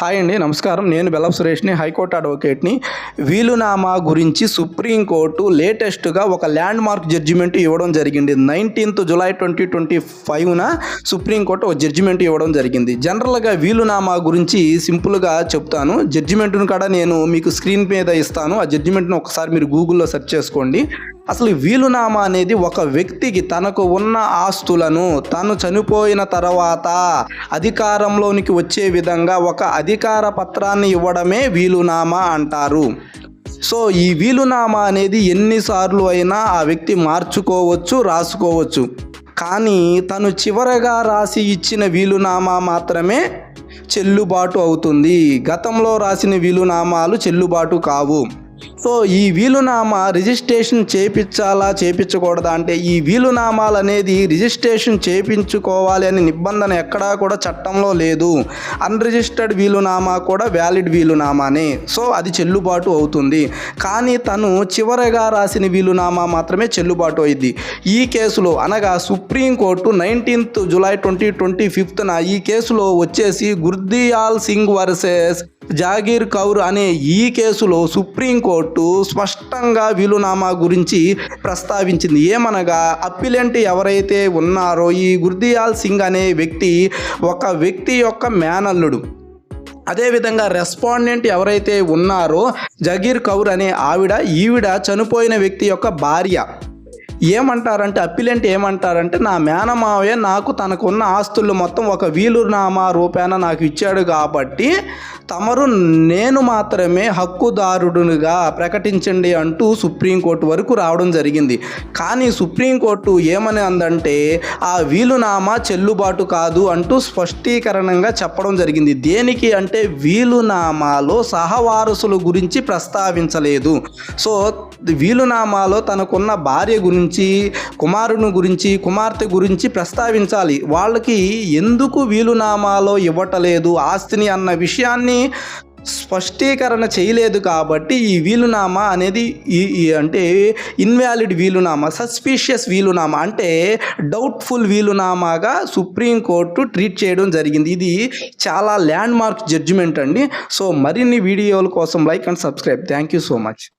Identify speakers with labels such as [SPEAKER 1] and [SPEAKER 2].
[SPEAKER 1] Hi అండి నమస్కారం. నేను బెల్లప్ సురేష్ని హైకోర్టు అడ్వకేట్ని. వీలునామా గురించి సుప్రీంకోర్టు లేటెస్ట్గా ఒక ల్యాండ్ మార్క్ జడ్జిమెంట్ ఇవ్వడం జరిగింది. నైన్టీన్త్ జులై ట్వంటీ ట్వంటీ ఫైవ్న సుప్రీంకోర్టు ఒక జడ్జిమెంట్ ఇవ్వడం జరిగింది. జనరల్గా వీలునామా గురించి సింపుల్గా చెప్తాను. జడ్జిమెంట్ను కూడా నేను మీకు స్క్రీన్ మీద ఇస్తాను. ఆ జడ్జిమెంట్ను ఒకసారి మీరు గూగుల్లో సెర్చ్ చేసుకోండి. అసలు వీలునామా అనేది ఒక వ్యక్తికి తనకు ఉన్న ఆస్తులను తను చనిపోయిన తర్వాత అధికారంలోనికి వచ్చే విధంగా ఒక అధికార పత్రాన్ని ఇవ్వడమే వీలునామా అంటారు. సో ఈ వీలునామా అనేది ఎన్నిసార్లు అయినా ఆ వ్యక్తి మార్చుకోవచ్చు రాసుకోవచ్చు. కానీ తను చివరగా రాసి ఇచ్చిన వీలునామా మాత్రమే చెల్లుబాటు అవుతుంది. గతంలో రాసిన వీలునామాలు చెల్లుబాటు కావు. సో ఈ వీలునామా రిజిస్ట్రేషన్ చేపించాలా చేపించకూడదా అంటే ఈ వీలునామాలు అనేది రిజిస్ట్రేషన్ చేపించుకోవాలి అనే నిబంధన ఎక్కడా కూడా చట్టంలో లేదు. అన్రిజిస్టర్డ్ వీలునామా కూడా వ్యాలిడ్ వీలునామానే. సో అది చెల్లుబాటు అవుతుంది. కానీ తను చివరగా రాసిన వీలునామా మాత్రమే చెల్లుబాటు అయింది. ఈ కేసులో అనగా supreme court nineteenth July twenty twenty ఫిఫ్త్న ఈ కేసులో వచ్చేసి గుర్దియాల్ సింగ్ వర్సెస్ జాగీర్ కౌర్ అనే ఈ కేసులో సుప్రీంకోర్టు స్పష్టంగా వీలునామా గురించి ప్రస్తావించింది. ఏమనగా అప్పిలెంట్ ఎవరైతే ఉన్నారో ఈ గుర్దియాల్ సింగ్ అనే వ్యక్తి ఒక వ్యక్తి యొక్క మేనల్లుడు. అదేవిధంగా రెస్పాండెంట్ ఎవరైతే ఉన్నారో జగీర్ కౌర్ అనే ఆవిడ ఈవిడ చనిపోయిన వ్యక్తి యొక్క భార్య. ఏమంటారంటే అప్పిలెంట్ ఏమంటారంటే నా మేనమావయ్య నాకు తనకున్న ఆస్తులు మొత్తం ఒక వీలునామా రూపేణ నాకు ఇచ్చాడు కాబట్టి తమరు నేను మాత్రమే హక్కుదారుడునిగా ప్రకటించండి అంటూ సుప్రీంకోర్టు వరకు రావడం జరిగింది. కానీ సుప్రీంకోర్టు ఏమని అందంటే ఆ వీలునామా చెల్లుబాటు కాదు అంటూ స్పష్టీకరణంగా చెప్పడం జరిగింది. దేనికి అంటే వీలునామాలో సహవారసుల గురించి ప్రస్తావించలేదు. సో వీలునామాలో తనకున్న భార్య గురించి కుమారుని గురించి కుమార్తె గురించి ప్రస్తావించాలి. వాళ్ళకి ఎందుకు వీలునామాలో ఇవ్వటలేదు ఆస్తిని అన్న విషయాన్ని స్పష్టీకరణ చేయలేదు కాబట్టి ఈ వీలునామా అనేది ఈ ఈ- అంటే ఇన్వాలిడ్ వీలునామా సస్పీషియస్ వీలునామా అంటే డౌట్ఫుల్ వీలునామాగా సుప్రీంకోర్టు ట్రీట్ చేయడం జరిగింది. ఇది చాలా ల్యాండ్ మార్క్ జడ్జిమెంట్ అండి. సో మరిన్ని వీడియోల కోసం like and subscribe. Thank you so much.